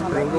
Spring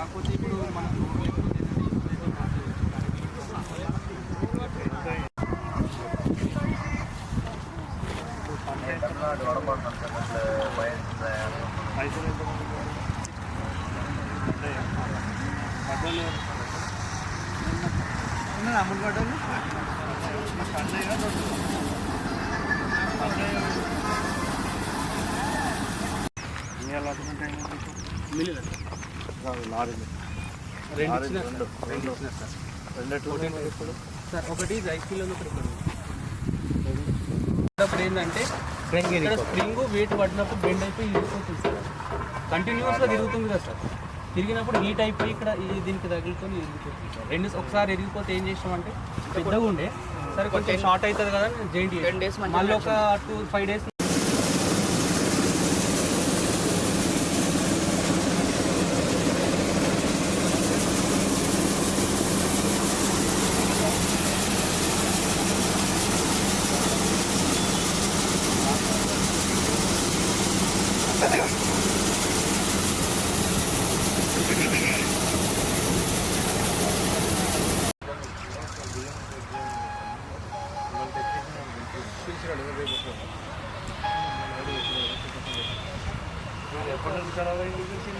కాకపోతే ఇప్పుడు మనకు అమలు పడ్డాను లారీలు రెండు లారీలు. రెండు సార్. రెండు ఇచ్చినా సార్. రెండు ఇప్పుడు. సార్ ఒకటి ఇక్కడ ఉంది. అప్పుడు ఏంటంటే ఇక్కడ స్ప్రింగ్ వెయిట్ పడినప్పుడు బెండ్ అయిపోయి ఇరిగిపోతుంది సార్. కంటిన్యూస్గా తిరుగుతుంది కదా సార్. తిరిగినప్పుడు హీట్ అయిపోయి ఇక్కడ దీనికి తగులుకొని ఇరిగిపోతుంది సార్. రెండు ఒకసారి ఇరిగిపోతే ఏం చేసామంటే పెద్దగా ఉండే. సరే కొంచెం షార్ట్ అవుతుంది కదా జైంట్ మళ్ళీ ఒక టూ ఫైవ్ డేస్ ఎప్పటి నుంచి ఖరాబ్ అయింది